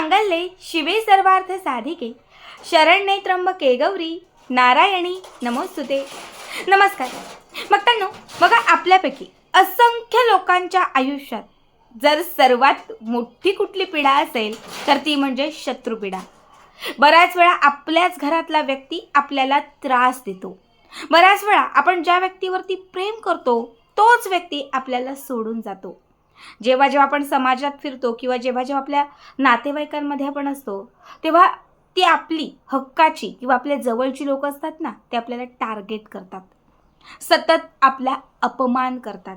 मांगल्ये शिवे सर्वार्थ साधिके. शरण्ये त्र्यंबके गौरी नारायणी नमोस्तुते. नमस्कार. बघतांनो बघा आपल्यापैकी असंख्य लोकांच्या आयुष्यात जर सर्वात मोठी कुठली पिढा असेल तर ती म्हणजे शत्रुपिढा बऱ्याच वेळा आपल्याच घरातला व्यक्ती आपल्याला त्रास देतो. बऱ्याच वेळा आपण ज्या व्यक्तीवरती प्रेम करतो तोच व्यक्ती आपल्याला सोडून जातो. जेव्हा जेव्हा आपण समाजात फिरतो किंवा जेव्हा जेव्हा आपल्या नातेवाईकांमध्ये आपण असतो तेव्हा ती आपली हक्काची किंवा आपल्या जवळची लोक असतात ना ते आपल्याला टार्गेट करतात. सतत आपला अपमान करतात.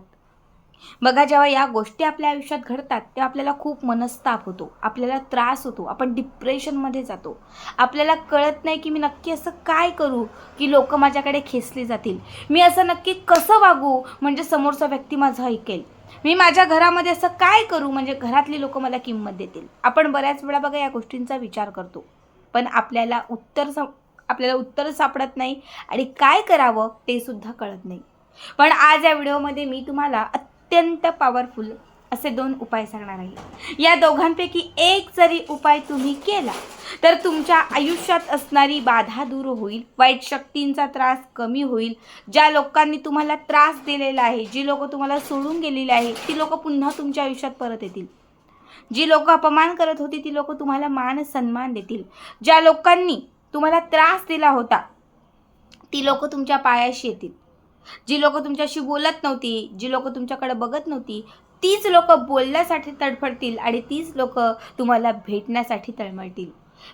बघा जेव्हा या गोष्टी आपल्या आयुष्यात घडतात तेव्हा आपल्याला खूप मनस्ताप होतो आपल्याला त्रास होतो आपण डिप्रेशनमध्ये जातो. आपल्याला कळत नाही की मी नक्की असं काय करू की लोक माझ्याकडे खेचली जातील. मी असं नक्की कसं वागू म्हणजे समोरचा व्यक्ती माझं ऐकेल. मी माझ्या घरामध्ये असं काय करू? म्हणजे घरातली लोक मला किंमत देतील. आपण बऱ्याच वेळा बघा या गोष्टींचा विचार करतो. पण आपल्याला उत्तर सा आपल्याला उत्तर सापडत नाही आणि काय करावं ते सुद्धा कळत नाही. पण आज या व्हिडिओमध्ये मी तुम्हाला अत्यंत पॉवरफुल असे दोन उपाय सांगणार आहे. या दोघांपैकी एक जरी उपाय तुम्ही केला तर तुमच्या आयुष्यात असणारी बाधा दूर होईल वाईट शक्तींचा त्रास कमी होईल. ज्या लोकांनी तुम्हाला त्रास दिलेला आहे जी लोक तुम्हाला सोडून गेलेली आहे ती लोक पुन्हा तुमच्या आयुष्यात परत येतील. जी लोक अपमान करत होती ती लोक तुम्हाला मान सन्मान देतील. ज्या लोकांनी तुम्हाला त्रास दिला होता ती लोक तुमच्या पायाशी येतील. जी लोक तुमच्याशी बोलत नव्हती जी लोक तुमच्याकडे बघत नव्हती तीच लोक बोलण्यासाठी तडफडतील आणि तीच लोक तुम्हाला भेटण्यासाठी तळमळतील.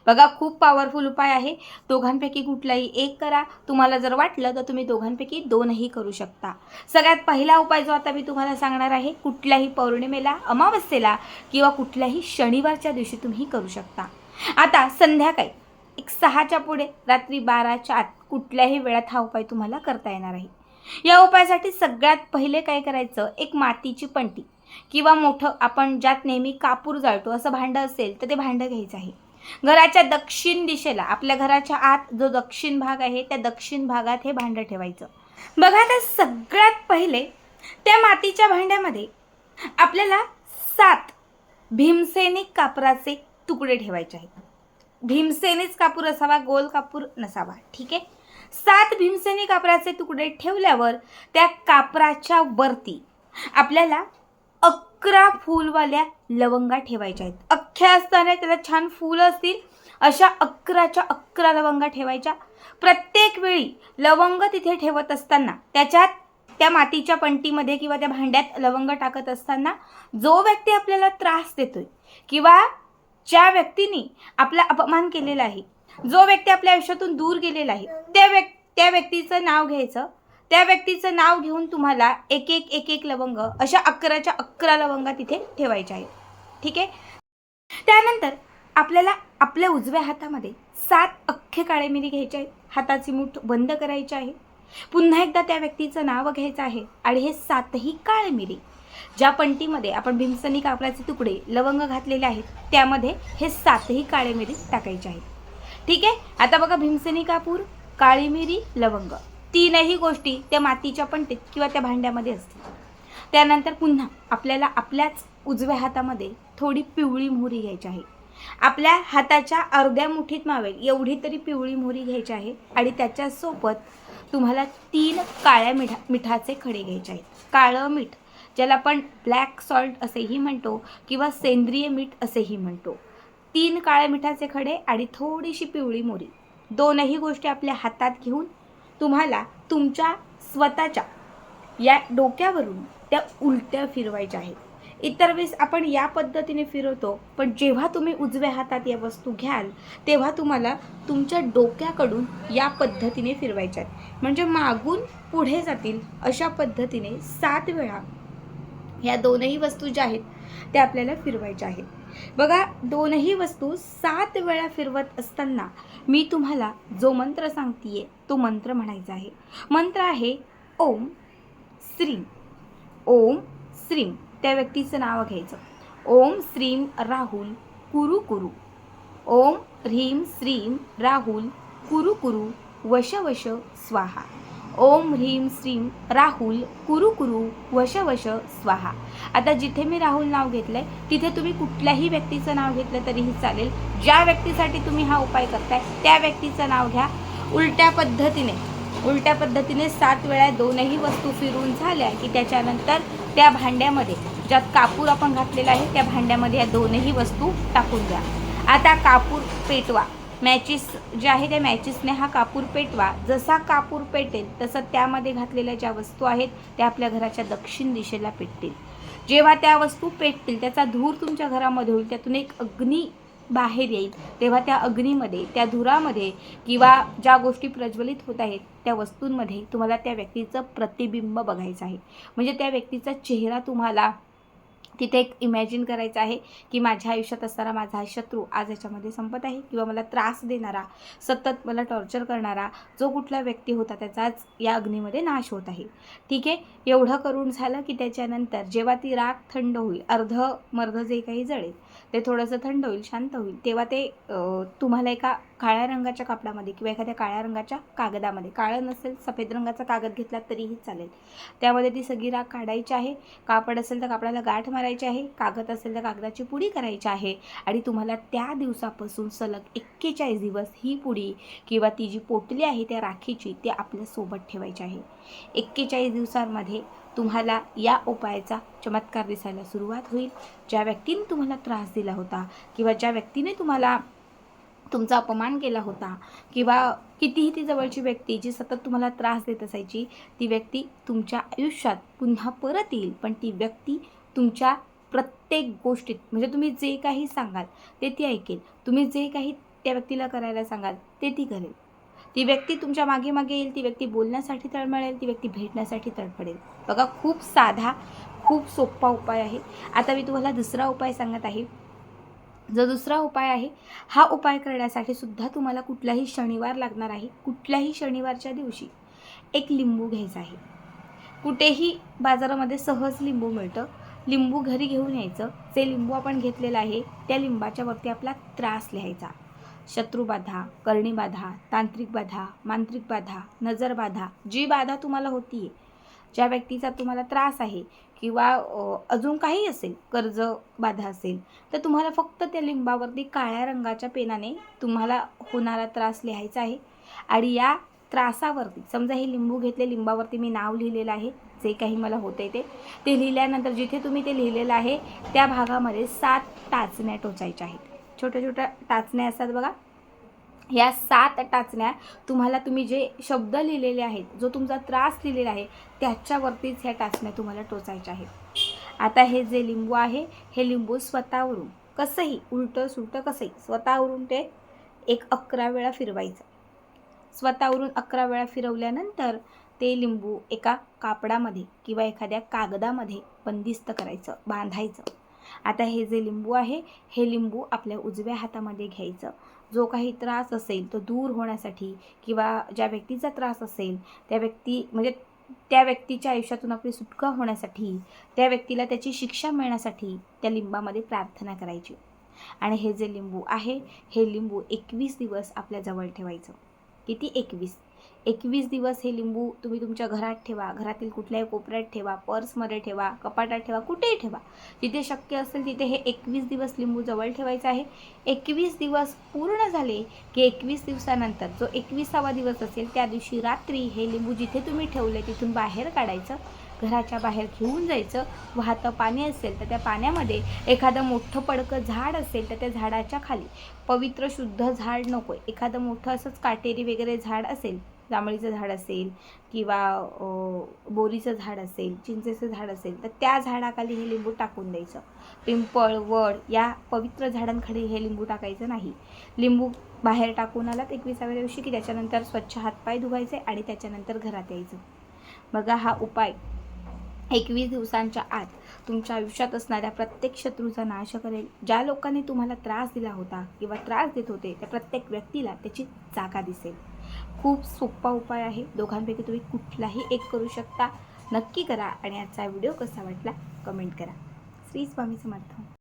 बघा खूप पॉवरफुल उपाय आहे. दोघांपैकी कुठलाही एक करा. तुम्हाला जर वाटलं तर तुम्ही दोघांपैकी दोनही करू शकता. सगळ्यात पहिला उपाय जो आता मी तुम्हाला सांगणार आहे कुठल्याही पौर्णिमेला अमावस्येला किंवा कुठल्याही शनिवारच्या दिवशी तुम्ही करू शकता. आता संध्याकाळी एक सहाच्या पुढे रात्री बाराच्या आत कुठल्याही वेळात हा उपाय तुम्हाला करता येणार आहे. या उपायासाठी सगळ्यात पहिले काय करायचं? एक मातीची पंटी किंवा मोठं आपण ज्यात नेहमी कापूर जाळतो असं भांडं असेल तर ते भांडं घ्यायचं आहे. घराच्या दक्षिण दिशेला आपल्या घराच्या आत जो दक्षिण भाग आहे त्या दक्षिण भागात हे भांडं ठेवायचं. बघा तर सगळ्यात पहिले त्या मातीच्या भांड्यामध्ये आपल्याला सात भीमसेनिक कापराचे तुकडे ठेवायचे आहेत. भीमसेनीच कापूर असावा गोल कापूर नसावा ठीक आहे? सात भीमसेनी कापराचे तुकडे ठेवल्यावर त्या कापराच्या वरती आपल्याला अकरा फूलवाल्या लवंगा ठेवायच्या आहेत. अख्ख्या असताना त्याला छान फुलं असतील अशा अकराच्या अकरा लवंगा ठेवायच्या. प्रत्येक वेळी लवंग तिथे ठेवत असताना त्याच्यात त्या मातीच्या पंटीमध्ये किंवा त्या भांड्यात लवंग टाकत असताना जो व्यक्ती आपल्याला त्रास देतोय किंवा ज्या व्यक्तीने आपला अपमान केलेला आहे जो व्यक्ती आपल्या आयुष्यातून दूर गेलेला आहे त्या व्यक् त्या व्यक्तीचं नाव घ्यायचं. त्या व्यक्तीचं नाव घेऊन तुम्हाला एक एक एक एक लवंग अशा अकराच्या अकरा लवंगा तिथे ठेवायच्या आहेत. ठीक आहे? त्यानंतर आपल्याला आपल्या उजव्या हातामध्ये सात अख्खे काळे मिरी घ्यायचे आहेत. हाताची मूठ बंद करायची आहे. पुन्हा एकदा त्या व्यक्तीचं नाव घ्यायचं आहे आणि हे सातही काळे मिरी ज्या पंटीमध्ये आपण भीमसनी कापडाचे तुकडे लवंग घातलेले आहेत त्यामध्ये हे सातही काळे मिरी टाकायचे आहेत. ठीक आहे? आता बघा भीमसेनी कापूर काळी मिरी लवंग. तीनही गोष्टी त्या मातीच्या पंटीत किंवा त्या भांड्यामध्ये असतील. त्यानंतर पुन्हा आपल्याला आपल्याच उजव्या हातामध्ये थोडी पिवळी मोहरी घ्यायची आहे. आपल्या हाताच्या अर्ध्या मुठीत मावेल एवढी तरी पिवळी मोहरी घ्यायची आहे आणि त्याच्यासोबत तुम्हाला तीन काळ्या मिठा मिठाचे खडे घ्यायचे आहेत. काळं मीठ ज्याला आपण ब्लॅक सॉल्ट असेही म्हणतो किंवा सेंद्रिय मीठ असेही म्हणतो. तीन काळ्या मिठाचे खडे आणि थोडीशी पिवळी मोरी दोनही गोष्टी आपल्या हातात घेऊन तुम्हाला तुमच्या स्वतःच्या या डोक्यावरून त्या उलट्या फिरवायच्या आहेत. इतर वेळेस आपण या पद्धतीने फिरवतो पण जेव्हा तुम्ही उजव्या हातात या वस्तू घ्याल तेव्हा तुम्हाला तुमच्या डोक्याकडून या पद्धतीने फिरवायच्या आहेत. म्हणजे मागून पुढे जातील अशा पद्धतीने सात वेळा ह्या दोनही वस्तू ज्या आहेत त्या आपल्याला फिरवायच्या आहेत. बघा दोनही वस्तू सात वेळा फिरवत असताना मी तुम्हाला जो मंत्र सांगतीये तो मंत्र म्हणायचा आहे. मंत्र आहे ओम श्रीम ओम श्रीम त्या व्यक्तीचं नाव घ्यायचं. ओम श्रीम राहुल कुरु कुरु. ओम ह्रीम श्रीम राहुल कुरु कुरु. वश वश स्वाहा. ओम ह्रीम श्रीम राहुल कुरु कुरु वश वश स्वाहा. आता जिथे मी राहुल नाव घेतलंय तिथे तुम्ही कुठल्याही व्यक्तीचं नाव घेतलं तरीही चालेल. ज्या व्यक्तीसाठी तुम्ही हा उपाय करताय त्या व्यक्तीचं नाव घ्या. उलट्या पद्धतीने उलट्या पद्धतीने सात वेळा दोनही वस्तू फिरून झाल्या की त्याच्यानंतर त्या भांड्यामध्ये ज्यात कापूर आपण घातलेला आहे त्या भांड्यामध्ये या दोनही वस्तू टाकून द्या. आता कापूर पेटवा. मॅचिस जे आहे त्या मॅचिसने हा कापूर पेटवा. जसा कापूर पेटेल तसं त्यामध्ये घातलेल्या ज्या वस्तू आहेत त्या आपल्या घराच्या दक्षिण दिशेला पेटतील. जेव्हा त्या वस्तू पेटतील त्याचा धूर तुमच्या घरामध्ये होईल त्यातून एक अग्नी बाहेर येईल. तेव्हा त्या अग्नीमध्ये त्या धुरामध्ये किंवा ज्या गोष्टी प्रज्वलित होत आहेत त्या वस्तूंमध्ये तुम्हाला त्या व्यक्तीचं प्रतिबिंब बघायचं आहे. म्हणजे त्या व्यक्तीचा चेहरा तुम्हाला तिथे एक इमॅजिन करायचं आहे की माझ्या आयुष्यात असणारा माझा हा शत्रू आज याच्यामध्ये संपत आहे किंवा मला त्रास देणारा सतत मला टॉर्चर करणारा जो कुठला व्यक्ती होता त्याचाच या अग्नीमध्ये नाश होत आहे. ठीक आहे? एवढं करून झालं की त्याच्यानंतर जेव्हा ती राख थंड होईल अर्ध मर्ध जे काही जळेल ते थोडंसं थंड होईल शांत होईल तेव्हा ते तुम्हाला एका काळ्या रंगाच्या कापडामध्ये किंवा एखाद्या काळ्या रंगाच्या कागदामध्ये काळं नसेल सफेद रंगाचा कागद घेतला तरीही चालेल. त्यामध्ये ती सगळी राख काढायची आहे. कापड असेल तर कापडाला गाठ मारायची आहे. कागद असेल तर कागदाची पुडी करायची आहे. आणि तुम्हाला त्या दिवसापासून सलग एक्केचाळीस दिवस ही पुडी किंवा ती जी पोटली आहे त्या राखीची ती आपल्यासोबत ठेवायची आहे. एक्केचाळीस दिवसांमध्ये तुम्हाला या उपायाचा चमत्कार दिसायला सुरुवात होईल. ज्या व्यक्तीने तुम्हाला त्रास दिला होता किंवा ज्या व्यक्तीने तुम्हाला तुमचा अपमान केला होता किंवा कितीही ती जवळची व्यक्ती जी सतत तुम्हाला त्रास देत असायची ती व्यक्ती तुमच्या आयुष्यात पुन्हा परत येईल. पण ती व्यक्ती तुमच्या प्रत्येक गोष्टीत म्हणजे तुम्ही जे काही सांगाल ते ती ऐकेल. तुम्ही जे काही त्या व्यक्तीला करायला सांगाल ते ती करेल. ती व्यक्ती तुमच्या मागे मागे येईल ती व्यक्ती बोलण्यासाठी तळमळेल ती व्यक्ती भेटण्यासाठी तळपडेल बघा खूप साधा खूप सोपा उपाय आहे. आता मी तुम्हाला दुसरा उपाय सांगत आहे. जो दुसरा उपाय आहे हा उपाय करण्यासाठी सुद्धा तुम्हाला कुठलाही शनिवार लागणार आहे. कुठल्याही शनिवारच्या दिवशी एक लिंबू घ्यायचा आहे. कुठेही बाजारामध्ये सहज लिंबू मिळतं. लिंबू घरी घेऊन यायचं. जे लिंबू आपण घेतलेलं आहे त्या लिंबाच्या वरती आपला त्रास लिहायचा. शत्रुबाधा कर्णीबाधा तांत्रिक बाधा मांत्रिक बाधा नजरबाधा जी बाधा तुम्हाला होती आहे ज्या व्यक्तीचा तुम्हाला त्रास आहे किंवा अजून काही असेल कर्ज बाधा असेल तर तुम्हाला फक्त त्या लिंबावरती काळ्या रंगाच्या पेनाने तुम्हाला होणारा त्रास लिहायचा आहे. आणि या त्रासावरती समजा हे लिंबू घेतले लिंबावरती मी नाव लिहिलेलं आहे जे काही मला होते ते ते लिहिल्यानंतर जिथे तुम्ही ते लिहिलेलं आहे त्या भागामध्ये सात टाचण्या टोचायच्या आहेत. छोट्या छोट्या टाचण्या असतात बघा. या सात टाचण्या तुम्हाला तुम्ही जे शब्द लिहिलेले आहेत जो तुमचा त्रास लिहिलेला आहे त्याच्यावरतीच ह्या टाचण्या तुम्हाला टोचायच्या आहेत. आता हे जे लिंबू आहे हे लिंबू स्वतःवरून कसंही उलटं सुलटं कसंही स्वतःवरून ते एक अकरा वेळा फिरवायचं. स्वतःवरून अकरा वेळा फिरवल्यानंतर ते लिंबू एका कापडामध्ये किंवा एखाद्या कागदामध्ये बंदिस्त करायचं बांधायचं. आता हे जे लिंबू आहे हे लिंबू आपल्या उजव्या हातामध्ये घ्यायचं. जो काही त्रास असेल तो दूर होण्यासाठी किंवा ज्या व्यक्तीचा त्रास असेल त्या व्यक्ती म्हणजे त्या व्यक्तीच्या आयुष्यातून आपली सुटका होण्यासाठी त्या व्यक्तीला त्याची शिक्षा मिळण्यासाठी त्या लिंबामध्ये प्रार्थना करायची. आणि हे जे लिंबू आहे हे लिंबू एकवीस दिवस आपल्या जवळ ठेवायचं. किती? एकवीस. एकवीस दिवस हे लिंबू तुम्ही तुमच्या घरात ठेवा घरातील कुठल्याही कोपऱ्यात ठेवा पर्समध्ये ठेवा कपाटात ठेवा कुठेही ठेवा. जिथे शक्य असेल तिथे हे एकवीस दिवस लिंबू जवळ ठेवायचं आहे. एकवीस दिवस पूर्ण झाले की एकवीस दिवसानंतर जो एकविसावा दिवस असेल त्या दिवशी रात्री हे लिंबू जिथे तुम्ही ठेवले तिथून बाहेर काढायचं. घराच्या बाहेर घेऊन जायचं. वाहतं पाणी असेल तर त्या पाण्यामध्ये एखादं मोठं पडकं झाड असेल तर त्या झाडाच्या खाली. पवित्र शुद्ध झाड नको. आहे एखादं मोठं असंच काटेरी वगैरे झाड असेल जांभळीचं झाड असेल किंवा बोरीचं झाड असेल चिंचेचं झाड असेल तर त्या झाडाखाली हे लिंबू टाकून द्यायचं. पिंपळ वड या पवित्र झाडांखाली हे लिंबू टाकायचं नाही. लिंबू बाहेर टाकून आलात एकविसाव्या दिवशी की त्याच्यानंतर स्वच्छ हातपाय धुवायचे आणि त्याच्यानंतर घरात यायचं. बघा हा उपाय. एकवीस दिवसांच्या आत तुमच्या आयुष्यात असणाऱ्या प्रत्येक शत्रूचा नाश करेल ज्या लोकांनी तुम्हाला त्रास दिला होता किंवा त्रास देत होते त्या प्रत्येक व्यक्तीला त्याची जागा दिसेल. खूप सोपा उपाय आहे. दोघांपैकी तुम्ही कुठलाही एक करू शकता. नक्की करा आणि आजचा व्हिडिओ कसा वाटला कमेंट करा. श्री स्वामी समर्थ.